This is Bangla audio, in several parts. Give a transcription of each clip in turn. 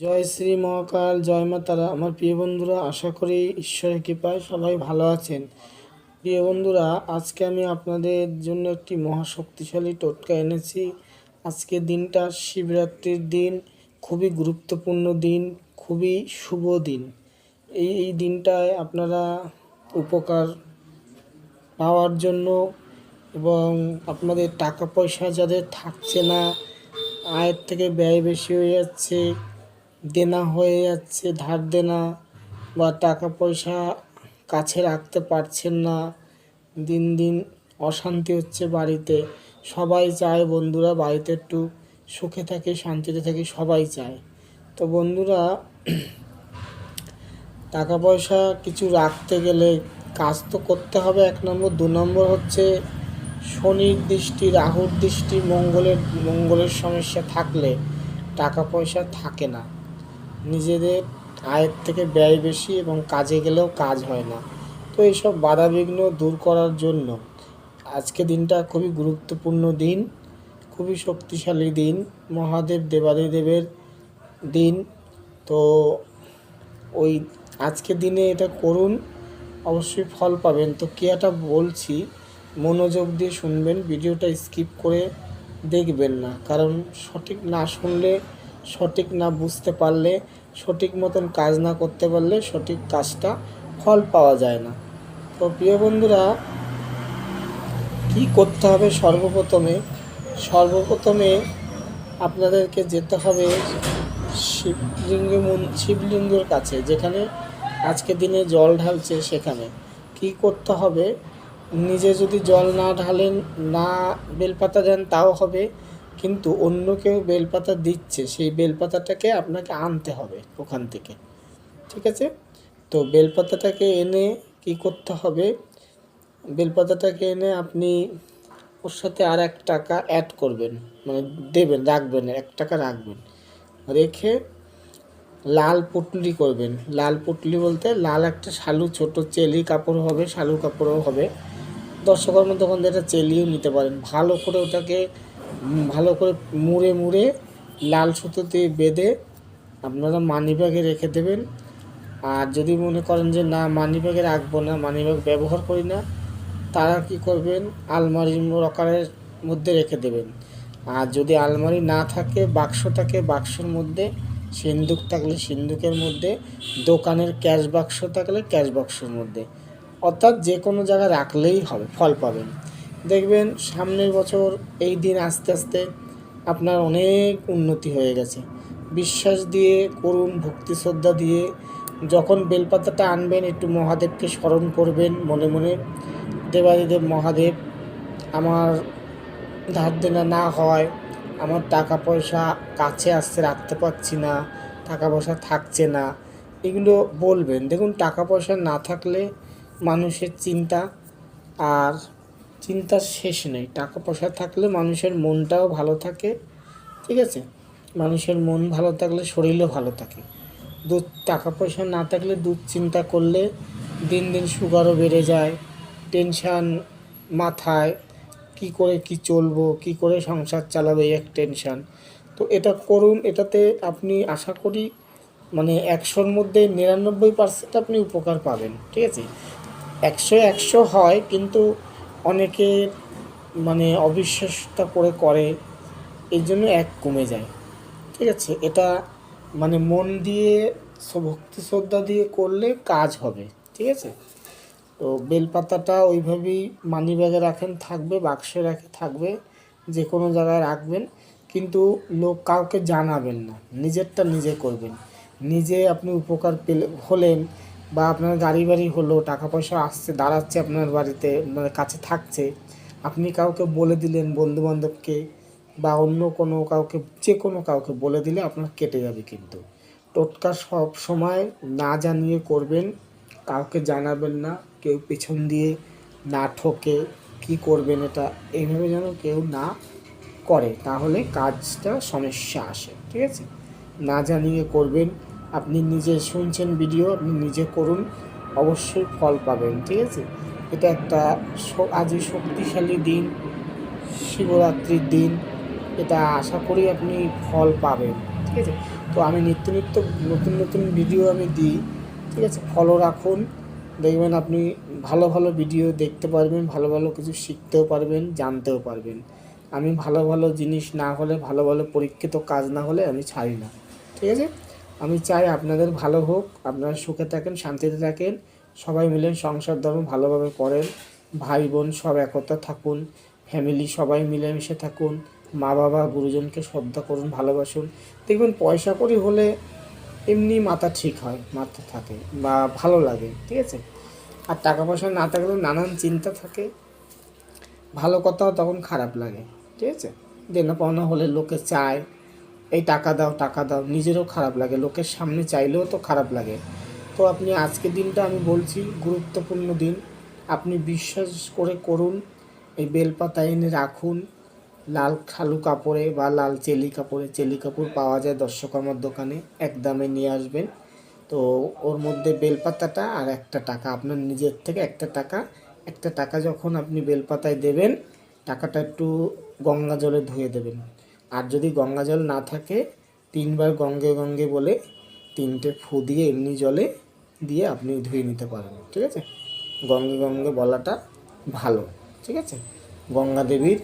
জয় শ্রী মহাকাল, জয় মা তারা। আমার প্রিয় বন্ধুরা, আশা করি ঈশ্বরের কৃপায় সবাই ভালো আছেন। প্রিয় বন্ধুরা, আজকে আমি আপনাদের জন্য একটি মহাশক্তিশালী টোটকা এনেছি। আজকে দিনটা শিবরাত্রির দিন, খুবই গুরুত্বপূর্ণ দিন, খুবই শুভ দিন। এই এই দিনটায় আপনারা উপকার পাওয়ার জন্য এবং আপনাদের টাকা পয়সা যাদের থাকছে না, আয়ের থেকে ব্যয় বেশি হয়ে যাচ্ছে দেনা হয়ে যাচ্ছে, ধার দেনা বা টাকা পয়সা কাছে রাখতে পারছেন না। দিন দিন অশান্তি হচ্ছে বাড়িতে। সবাই চায় বন্ধুরা বাড়িতে একটু সুখে থাকে, শান্তিতে থাকে, সবাই চায়। তো বন্ধুরা টাকা পয়সা কিছু রাখতে গেলে কাজ তো করতে হবে। এক নম্বর। দু নম্বর হচ্ছে শনির দৃষ্টি, রাহুর দৃষ্টি, মঙ্গলের মঙ্গলের সমস্যা থাকলে টাকা পয়সা থাকে না। নিজেদের আয়ের থেকে ব্যয় বেশি এবং কাজে গেলেও কাজ হয় না। তো এইসব বাধাবিঘ্ন দূর করার জন্য আজকে দিনটা খুবই গুরুত্বপূর্ণ দিন, খুবই শক্তিশালী দিন, মহাদেব দেবাদিদেবের দিন। তো ওই আজকে দিনে এটা করুন, অবশ্যই ফল পাবেন। তো কেয়াটা বলছি, মনোযোগ দিয়ে শুনবেন, ভিডিওটা স্কিপ করে দেখবেন না। কারণ সঠিক না শুনলে সঠিক না বুঝতে পারলে, সঠিক মতন কাজ না করতে পারলে সঠিক কাজটা ফল পাওয়া যায় না। তো প্রিয় বন্ধুরা, কি করতে হবে সর্বপ্রথমে? সর্বপ্রথমে আপনাদেরকে যেতে হবে শিবলিঙ্গ শিবলিঙ্গের কাছে, যেখানে আজকে দিনে জল ঢালছে সেখানে। কি করতে হবে? নিজে যদি জল না ঢালেন, না বেলপাতা দেন, তাও হবে। কিন্তু অন্য কেউ বেলপাতা দিচ্ছে, সেই বেলপাতাটাকে আপনাকে আনতে হবে ওখান থেকে। ঠিক আছে? তো বেলপাতাটাকে এনে কি করতে হবে? বেলপাতাটাকে এনে আপনি ওর সাথে আর এক টাকা অ্যাড করবেন মানে দেবেন, রাখবেন, এক টাকা রাখবেন। রেখে লাল পুটলি করবেন। লাল পুটলি বলতে লাল একটা শালু, ছোট চেলি কাপড় হবে, শালু কাপড়ও হবে। দর্শকর্ম তখন এটা চেলিয়েও নিতে পারেন। ভালো করে ওটাকে ভালো করে মুড়ে মুড়ে লাল সুতোতে বেঁধে আপনারা মানি ব্যাগে রেখে দেবেন। আর যদি মনে করেন যে, না মানি ব্যাগে রাখব না মানি ব্যাগ ব্যবহার করি না, তারা কি করবেন? আলমারির রকারের মধ্যে রেখে দেবেন। আর যদি আলমারি না থাকে বাক্স থাকে বাক্সের মধ্যে, সিন্দুক থাকলে সিন্দুকের মধ্যে, দোকানের ক্যাশ বাক্স থাকলে ক্যাশ বাক্সের মধ্যে। অর্থাৎ যে কোনো জায়গায় রাখলেই হবে, ফল পাবেন। দেখবেন সামনের বছর এই দিন আস্তে আস্তে আপনার অনেক উন্নতি হয়ে গেছে। বিশ্বাস দিয়ে করুন ভক্তি শ্রদ্ধা দিয়ে যখন বেলপাতাটা আনবেন, একটু মহাদেবকে স্মরণ করবেন মনে মনে। দেবাদিদেব, মহাদেব, আমার ধার দেনা না হয়, আমার টাকা পয়সা কাছে আসতে রাখতে পারছি না, টাকা পয়সা থাকছে না, এগুলো বলবেন। দেখুন, টাকা পয়সা না থাকলে মানুষের চিন্তা আর চিন্তার শেষ নেই। টাকা পয়সা থাকলে মানুষের মনটাও ভালো থাকে, ঠিক আছে? মানুষের মন ভালো থাকলে শরীরও ভালো থাকে। দুধ, টাকা পয়সা না থাকলে দুশ্চিন্তা করলে দিন দিন সুগারও বেড়ে যায়, টেনশান মাথায়, কি করে কি চলবো, কি করে সংসার চালাবে এক টেনশান। তো এটা করুন, এটাতে আপনি আশা করি মানে একশোর মধ্যে নিরানব্বই পার্সেন্ট আপনি উপকার পাবেন, ঠিক আছে? একশো একশো হয়, কিন্তু অনেকে মানে অবিশ্বাসটা করে করে এই জন্য এক কমে যায়। ঠিক আছে? এটা মানে মন দিয়ে, ভক্তি শ্রদ্ধা দিয়ে করলে কাজ হবে। ঠিক আছে? তো বেলপাতাটা ওইভাবেই মানি ব্যাগে রাখেন, থাকবে, বাক্সে রাখে থাকবে যে কোনো জায়গায় রাখবেন। কিন্তু লোক কাউকে জানাবেন না। নিজেরটা নিজে করবেন। নিজে আপনি উপকার পেলে, হলেন বা আপনার গাড়ি বাড়ি হলো টাকা পয়সা আসছে, দাঁড়াচ্ছে আপনার বাড়িতে মানে কাছে থাকছে, আপনি কাউকে বলে দিলেন বন্ধু বান্ধবকে বা অন্য কোনো কাউকে, যে কোনো কাউকে বলে দিলে আপনার কেটে যাবে কিন্তু। টোটকা সব সময় না জানিয়ে করবেন, কাউকে জানাবেন না, কেউ পেছন দিয়ে না ঠকে কি করবেন এটা এইভাবে যেন কেউ না করে, তাহলে কাজটা সমস্যা আসে, ঠিক আছে? না জানিয়ে করবেন আপনি নিজে শুনছেন ভিডিও আপনি নিজে করুন, অবশ্যই ফল পাবেন, ঠিক আছে? এটা একটা আজই শক্তিশালী দিন, শিবরাত্রির দিন, এটা আশা করি আপনি ফল পাবেন, ঠিক আছে? তো আমি নিত্য নিত্য, নতুন নতুন ভিডিও আমি দিই, ঠিক আছে? ফলো রাখুন, দেখবেন আপনি ভালো ভালো ভিডিও দেখতে পারবেন, ভালো ভালো কিছু শিখতেও পারবেন, জানতেও পারবেন। আমি ভালো ভালো জিনিস না হলে, ভালো ভালো পরীক্ষিত কাজ না হলে আমি ছাড়ি না, ঠিক আছে? আমি চাই আপনাদের ভালো হোক, আপনারা সুখে থাকেন, শান্তিতে থাকেন, সবাই মিলে সংসার ধর্ম ভালোভাবে করেন, ভাই বোন সব একতা থাকুন ফ্যামিলি সবাই মিলেমিশে থাকুন, মা বাবা গুরুজনকে শ্রদ্ধা করুন, ভালোবাসুন। দেখবেন পয়সা করি হলে এমনি মাথা ঠিক হয়, মাথা থাকে বা ভালো লাগে, ঠিক আছে? আর টাকা পয়সা না থাকলেও নানান চিন্তা থাকে, ভালো কথাও তখন খারাপ লাগে, ঠিক আছে? দেনা পাওনা হলে লোকে চায় এই টাকা দাও টাকা দাও। নিজেরও খারাপ লাগে, লোকের সামনে চাইলেও তো খারাপ লাগে। তো আপনি আজকের দিনটা আমি বলছি, গুরুত্বপূর্ণ দিন। আপনি বিশ্বাস করে করুন, এই বেলপাতা এনে রাখুন। লাল খালু কাপড়ে বা লাল চেলি কাপড়ে, চেলি কাপড় পাওয়া যায় দর্শক আমার দোকানে, এক দামে নিয়ে আসবেন। তো ওর মধ্যে বেলপাতাটা আর একটা টাকা, আপনার নিজের থেকে একটা টাকা। একটা টাকা যখন আপনি বেলপাতায় দেবেন, টাকাটা একটু গঙ্গা জলে ধুয়ে দেবেন। আর যদি গঙ্গা জল না থাকে, তিনবার গঙ্গে গঙ্গে বলে তিনটে ফু দিয়ে এমনি জলে দিয়ে আপনি ধুয়ে নিতে পারেন, ঠিক আছে? গঙ্গে গঙ্গে বলাটা ভালো, ঠিক আছে? গঙ্গা দেবীর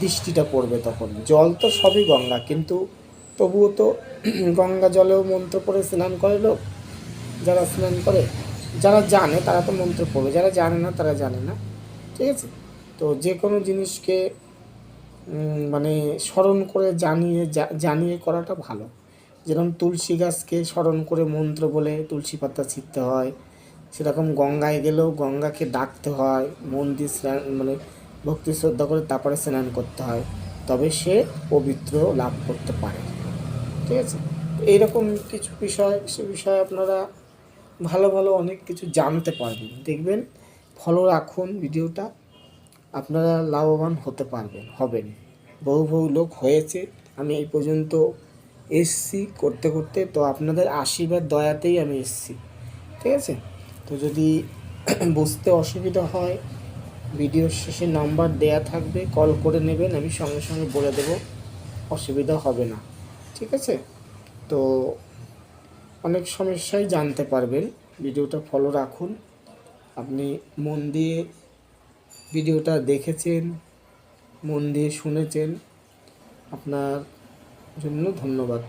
দৃষ্টিটা পড়বে তখন। জল তো সবই গঙ্গা, কিন্তু তবুও তো গঙ্গা জলেও মন্ত্র পড়ে স্নান করে লোক? যারা স্নান করে, যারা জানে তারা তো মন্ত্র পড়বে, যারা জানে না তারা জানে না, ঠিক আছে? তো যে কোনো জিনিসকে মানে স্মরণ করে জানিয়ে জানিয়ে করাটা ভালো। যেরকম তুলসী গাছকে স্মরণ করে মন্ত্র বলে তুলসী পাতা ছিঁড়তে হয়, সেরকম গঙ্গায় গেলেও গঙ্গাকে ডাকতে হয় মন্দির স্নান মানে ভক্তি শ্রদ্ধা করে তারপরে স্নান করতে হয়, তবে সে পবিত্র লাভ করতে পারে। ঠিক আছে? এইরকম কিছু বিষয়, সে বিষয়ে আপনারা ভালো ভালো অনেক কিছু জানতে পারবেন। দেখবেন, ফলো রাখুন ভিডিওটা। আপনারা লাভবান হতে পারবেন, হবেন। বহু বহু লোক হয়েছে, আমি এই পর্যন্ত এসছি করতে করতে, তো আপনাদের আশীর্বাদ দয়াতেই আমি এসছি, ঠিক আছে? তো যদি বুঝতে অসুবিধা হয়, ভিডিওর শেষে নাম্বার দেয়া থাকবে, কল করে নেবেন, আমি সঙ্গে সঙ্গে বলে দেব, অসুবিধা হবে না, ঠিক আছে? তো অনেক সমস্যাই জানতে পারবেন, ভিডিওটা ফলো রাখুন। আপনি মন দিয়ে ভিডিওটা দেখেছেন মন দিয়ে শুনেছেন। আপনার জন্য ধন্যবাদ।